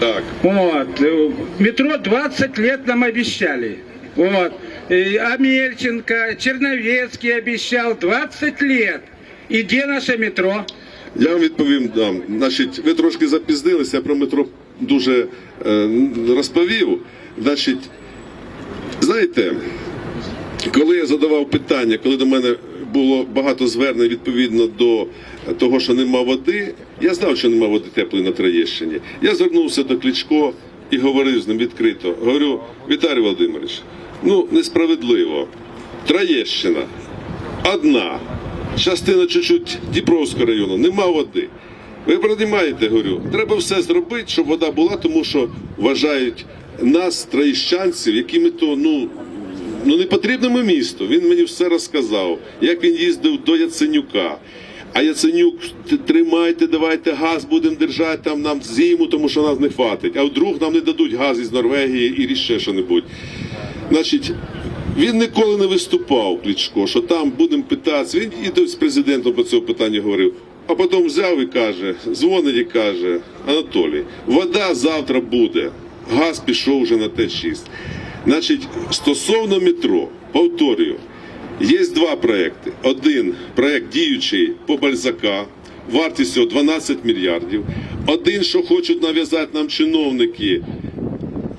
Так. Вот. э, Метро 20 лет нам обещали. Вот. И Амельченко, Черновецкий обещал 20 лет. И где наше метро? Я вам відповім дам. Значить, ви трошки запізнилися, я про метро дуже е, розповів. Значить, знаєте, Коли я задавав питання, коли до мене було багато звернень відповідно до того, що нема води, я знав, що нема води теплої на Троєщині. Я звернувся до Кличко і говорив з ним відкрито. Говорю, Віталій Володимирович, ну несправедливо. Троєщина одна. Частина чуть-чуть Дніпровського району, нема води. Ви розумієте, говорю, треба все зробити, щоб вода була, тому що вважають нас, троєщанців, якими то ну, ну не потрібному місту. Він мені все розказав, як він їздив до Яценюка. А Яценюк, тримайте, давайте газ будемо держати там нам зиму, тому що нас не хватить. А вдруг нам не дадуть газ із Норвегії і ще що-небудь. Значить, він ніколи не виступав, Кличко, що там будемо питатися. Він і з президентом по цьому питанню говорив. А потім взяв і каже, дзвонить і каже, Анатолій, вода завтра буде. Газ пішов вже на Т6. Значить, стосовно метро, повторюю, є два проекти. Один проект діючий по Бальзака, вартістю 12 мільярдів. Один, що хочуть нав'язати нам чиновники,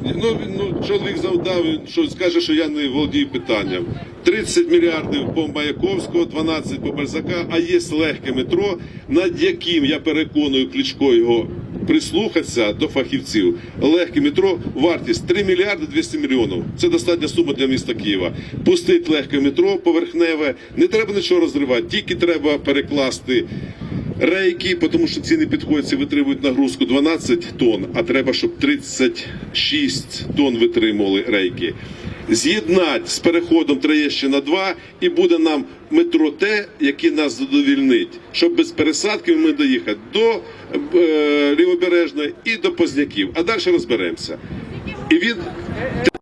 Ну, ну, чоловік завдав, що скаже, що я не володію питанням. 30 мільярдів по Маяковського, 12 по Бальзака, а є легке метро, над яким я переконую Кличко його прислухатися до фахівців. Легке метро, вартість 3 мільярди 200 мільйонів. Це достатня сума для міста Києва. Пустить легке метро поверхневе, не треба нічого розривати, тільки треба перекласти рейки, тому що ціни підходять і витримують нагрузку 12 тонн, а треба, щоб 36 тонн витримували рейки. З'єднати з переходом Троєщина 2 і буде нам метро те, яке нас задовільнить, щоб без пересадки ми доїхати до е, Лівобережної і до Позняків. А далі розберемося. І він